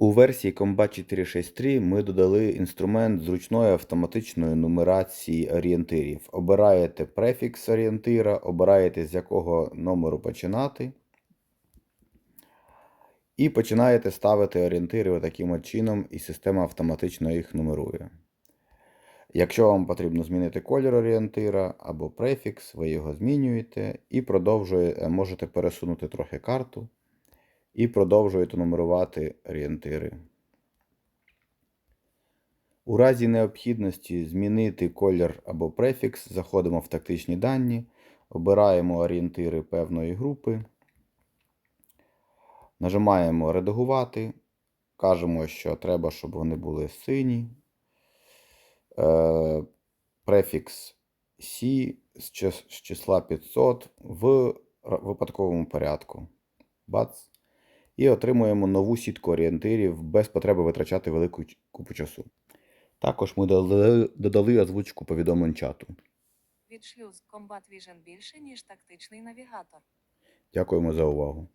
У версії Combat 463 ми додали інструмент зручної автоматичної нумерації орієнтирів. Обираєте префікс орієнтира, обираєте з якого номеру починати. І починаєте ставити орієнтири таким чином, і система автоматично їх нумерує. Якщо вам потрібно змінити колір орієнтира або префікс, ви його змінюєте і продовжуєте, можете пересунути трохи карту і продовжуєте нумерувати орієнтири. У разі необхідності змінити колір або префікс, заходимо в тактичні дані, обираємо орієнтири певної групи, нажимаємо редагувати, кажемо, що треба, щоб вони були сині. Е, префікс C з числа 500 в випадковому порядку. Бац. І отримуємо нову сітку орієнтирів без потреби витрачати велику купу часу. Також ми додали, додали озвучку повідомлень чату. Від шлюз Combat Vision більше, ніж тактичний навігатор. Дякуємо за увагу.